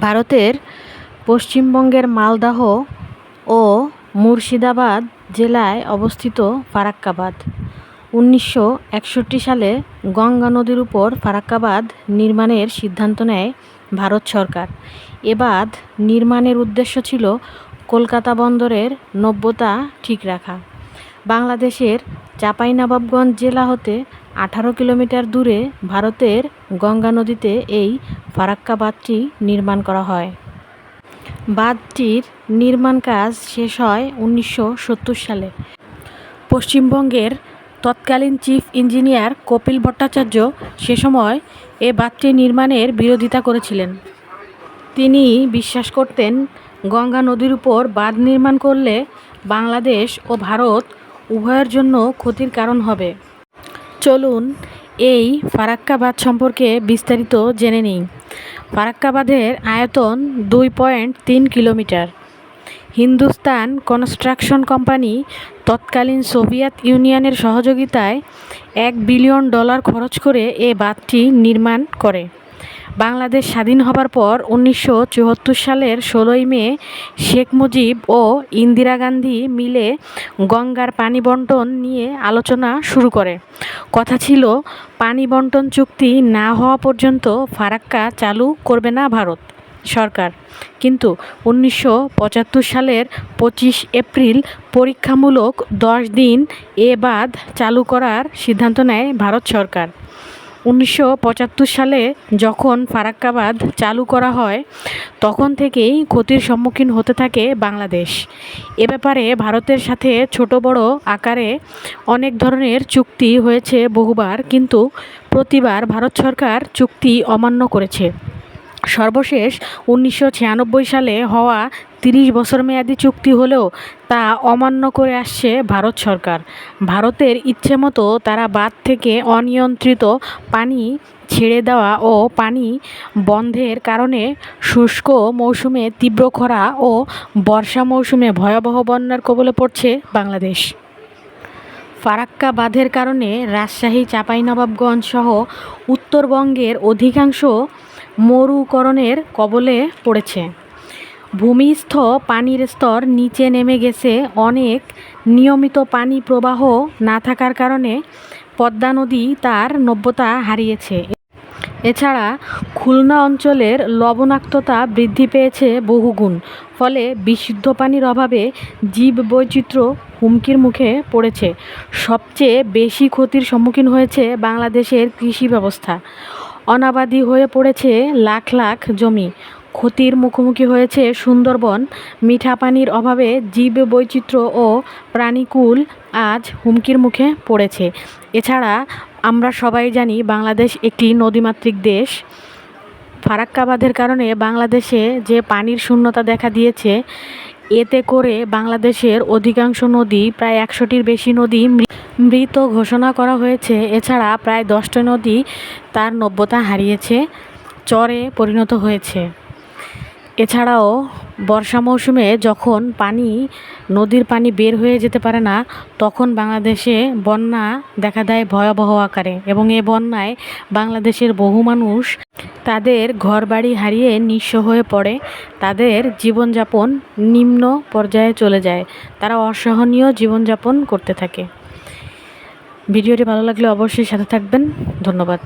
ভারতের পশ্চিমবঙ্গের মালদহ ও মুর্শিদাবাদ জেলায় অবস্থিত ফারাক্কাবাদ। উনিশশো একষট্টি সালে গঙ্গা নদীর উপর ফারাক্কাবাদ নির্মাণের সিদ্ধান্ত নেয় ভারত সরকার। এ বাঁধ নির্মাণের উদ্দেশ্য ছিল কলকাতা বন্দরের নব্যতা ঠিক রাখা। বাংলাদেশের চাঁপাইনবাবগঞ্জ জেলা হতে আঠারো কিলোমিটার দূরে ভারতের গঙ্গা নদীতে এই ফারাক্কা বাঁধটি নির্মাণ করা হয়। বাঁধটির নির্মাণ কাজ শেষ হয় উনিশশো সত্তর সালে। পশ্চিমবঙ্গের তৎকালীন চিফ ইঞ্জিনিয়ার কপিল ভট্টাচার্য সে সময় এ বাঁধটি নির্মাণের বিরোধিতা করেছিলেন। তিনি বিশ্বাস করতেন, গঙ্গা নদীর উপর বাঁধ নির্মাণ করলে বাংলাদেশ ও ভারত উভয়ের জন্য ক্ষতির কারণ হবে। চলুন এই ফারাক্কাবাদ সম্পর্কে বিস্তারিত জেনে নিই। ফারাক্কাবাদের আয়তন দুই পয়েন্ট তিন কিলোমিটার। হিন্দুস্তান কনস্ট্রাকশন কোম্পানি তৎকালীন সোভিয়েত ইউনিয়নের সহযোগিতায় এক বিলিয়ন ডলার খরচ করে এ বাঁধটি নির্মাণ করে। বাংলাদেশ স্বাধীন হবার পর উনিশশো চুয়াত্তর সালের ষোলোই মে শেখ মুজিব ও ইন্দিরা গান্ধী মিলে গঙ্গার পানি বন্টন নিয়ে আলোচনা শুরু করে। কথা ছিল, পানি বন্টন চুক্তি না হওয়া পর্যন্ত ফারাক্কা চালু করবে না ভারত সরকার। কিন্তু উনিশশো পঁচাত্তর সালের পঁচিশ এপ্রিল পরীক্ষামূলক দশ দিন এ বাদ চালু করার সিদ্ধান্ত নেয় ভারত সরকার। উনিশশো পঁচাত্তর সালে যখন ফারাক্কাবাদ চালু করা হয়, তখন থেকেই ক্ষতির সম্মুখীন হতে থাকে বাংলাদেশ। এ ব্যাপারে ভারতের সাথে ছোট বড় আকারে অনেক ধরনের চুক্তি হয়েছে বহুবার, কিন্তু প্রতিবার ভারত সরকার চুক্তি অমান্য করেছে। সর্বশেষ উনিশশো ছিয়ানব্বই সালে হওয়া তিরিশ বছর মেয়াদী চুক্তি হলেও তা অমান্য করে আসছে ভারত সরকার। ভারতের ইচ্ছে মতো তারা বাঁধ থেকে অনিয়ন্ত্রিত পানি ছেড়ে দেওয়া ও পানি বন্ধের কারণে শুষ্ক মৌসুমে তীব্র খরা ও বর্ষা মৌসুমে ভয়াবহ বন্যার কবলে পড়ছে বাংলাদেশ। ফারাক্কা বাঁধের কারণে রাজশাহী, চাঁপাইনবাবগঞ্জ সহ উত্তরবঙ্গের অধিকাংশ মরুকরণের কবলে পড়েছে। ভূমিস্থ পানির স্তর নিচে নেমে গেছে। অনেক নিয়মিত পানি প্রবাহ না থাকার কারণে পদ্মা নদী তার নব্যতা হারিয়েছে। এছাড়া খুলনা অঞ্চলের লবণাক্ততা বৃদ্ধি পেয়েছে বহুগুণ, ফলে বিশুদ্ধ পানির অভাবে জীববৈচিত্র্য হুমকির মুখে পড়েছে। সবচেয়ে বেশি ক্ষতির সম্মুখীন হয়েছে বাংলাদেশের কৃষি ব্যবস্থা। অনাবাদি হয়ে পড়েছে লাখ লাখ জমি। ক্ষতির মুখোমুখি হয়েছে সুন্দরবন। মিঠা পানির অভাবে জীব বৈচিত্র্য ও প্রাণীকুল আজ হুমকির মুখে পড়েছে। এছাড়া আমরা সবাই জানি বাংলাদেশ একটি নদীমাতৃক দেশ। ফারাক্কা বাঁধের কারণে বাংলাদেশে যে পানির শূন্যতা দেখা দিয়েছে এতে করে বাংলাদেশের অধিকাংশ নদী, প্রায় একশোটির বেশি নদী মৃত ঘোষণা করা হয়েছে। এছাড়া প্রায় দশটা নদী তার নব্যতা হারিয়েছে, চরে পরিণত হয়েছে। এছাড়াও বর্ষা মৌসুমে যখন পানি, নদীর পানি বের হয়ে যেতে পারে না, তখন বাংলাদেশে বন্যা দেখা দেয় ভয়াবহ আকারে এবং এ বন্যায় বাংলাদেশের বহু মানুষ তাদের ঘরবাড়ি হারিয়ে নিঃস্ব হয়ে পড়ে, তাদের জীবনযাপন নিম্ন পর্যায়ে চলে যায়, তারা অসহনীয় জীবনযাপন করতে থাকে। ভিডিওটি ভালো লাগলে অবশ্যই সাথে থাকবেন। ধন্যবাদ।